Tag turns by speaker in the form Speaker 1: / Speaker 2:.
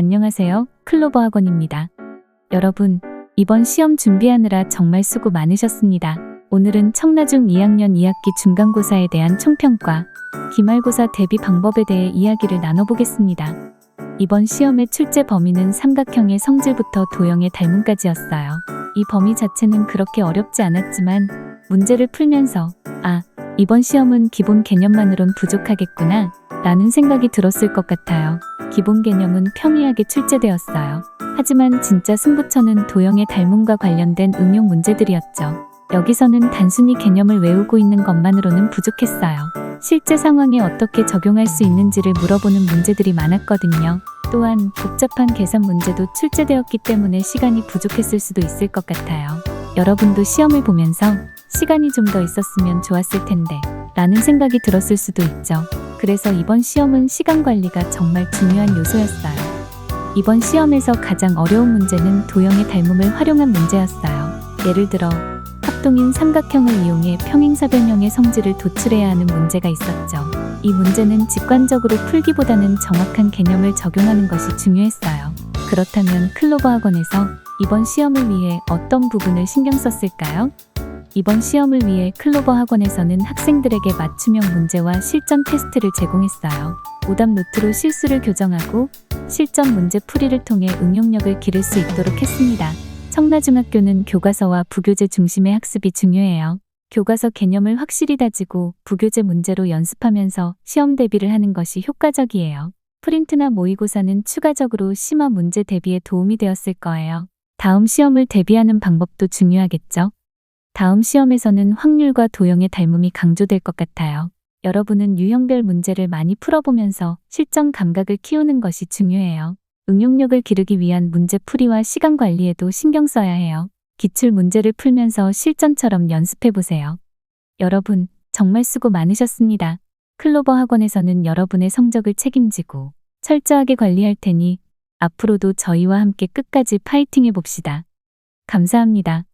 Speaker 1: 안녕하세요. 클로버 학원입니다. 여러분, 이번 시험 준비하느라 정말 수고 많으셨습니다. 오늘은 청라중 2학년 2학기 중간고사에 대한 총평과 기말고사 대비 방법에 대해 이야기를 나눠보겠습니다. 이번 시험의 출제 범위는 삼각형의 성질부터 도형의 달문까지였어요. 이 범위 자체는 그렇게 어렵지 않았지만 문제를 풀면서 아, 이번 시험은 기본 개념만으론 부족하겠구나 라는 생각이 들었을 것 같아요. 기본 개념은 평이하게 출제되었어요. 하지만 진짜 승부처는 도형의 달문과 관련된 응용 문제들이었죠. 여기서는 단순히 개념을 외우고 있는 것만으로는 부족했어요. 실제 상황에 어떻게 적용할 수 있는지를 물어보는 문제들이 많았거든요. 또한 복잡한 계산 문제도 출제되었기 때문에 시간이 부족했을 수도 있을 것 같아요. 여러분도 시험을 보면서 시간이 좀 더 있었으면 좋았을 텐데 라는 생각이 들었을 수도 있죠. 그래서 이번 시험은 시간 관리가 정말 중요한 요소였어요. 이번 시험에서 가장 어려운 문제는 도형의 닮음을 활용한 문제였어요. 예를 들어 합동인 삼각형을 이용해 평행사변형의 성질을 도출해야 하는 문제가 있었죠. 이 문제는 직관적으로 풀기보다는 정확한 개념을 적용하는 것이 중요했어요. 그렇다면 클로버 학원에서 이번 시험을 위해 어떤 부분을 신경 썼을까요? 이번 시험을 위해 클로버 학원에서는 학생들에게 맞춤형 문제와 실전 테스트를 제공했어요. 오답 노트로 실수를 교정하고 실전 문제 풀이를 통해 응용력을 기를 수 있도록 했습니다. 청라중학교는 교과서와 부교재 중심의 학습이 중요해요. 교과서 개념을 확실히 다지고 부교재 문제로 연습하면서 시험 대비를 하는 것이 효과적이에요. 프린트나 모의고사는 추가적으로 심화 문제 대비에 도움이 되었을 거예요. 다음 시험을 대비하는 방법도 중요하겠죠? 다음 시험에서는 확률과 도형의 닮음이 강조될 것 같아요. 여러분은 유형별 문제를 많이 풀어보면서 실전 감각을 키우는 것이 중요해요. 응용력을 기르기 위한 문제 풀이와 시간 관리에도 신경 써야 해요. 기출 문제를 풀면서 실전처럼 연습해 보세요. 여러분, 정말 수고 많으셨습니다. 클로버 학원에서는 여러분의 성적을 책임지고 철저하게 관리할 테니 앞으로도 저희와 함께 끝까지 파이팅 해봅시다. 감사합니다.